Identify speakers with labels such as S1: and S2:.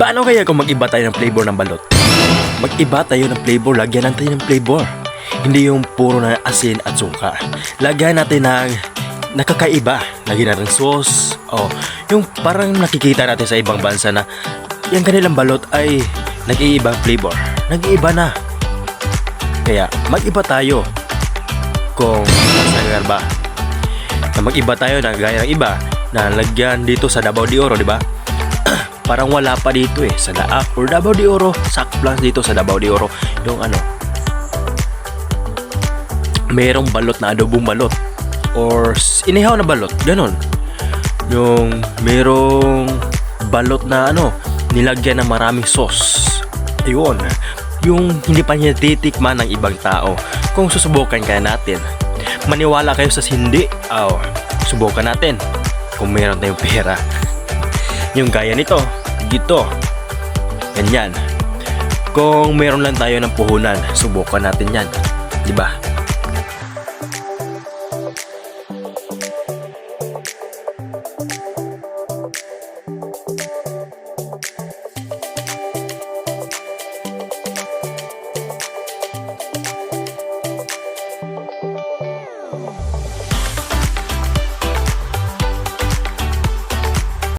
S1: Paano kaya kung mag-iba tayo ng flavor ng balot? Mag-iba tayo ng flavor, lagyan natin ng flavor. Hindi yung puro na asin at suka. Lagyan natin ng nakakaiba. Lagyan natin sauce. O, yung parang nakikita natin sa ibang bansa na yung kanilang balot ay nag-iibang flavor. Nag-iiba na. Kaya mag-iba tayo. Kung nasa ba? Na mag-iba tayo na gaya ng iba na lagyan dito sa Davao de Oro, di ba? Parang wala pa dito eh sa Daap or Davao de Oro. Sakto lang dito sa Davao de Oro yung ano. Merong balot na adobong balot or inihaw na balot, ganon. Yung merong balot na ano, nilagyan ng maraming sauce. Ayun. Yung hindi pa niya titikman ng ibang tao. Kung susubukan kaya natin. Maniwala kayo sa hindi. Oh, subukan natin. Kung meron tayong pera. Yung gaya nito, dito. Ganyan. Kung meron lang tayo ng puhunan, subukan natin yan. Di ba?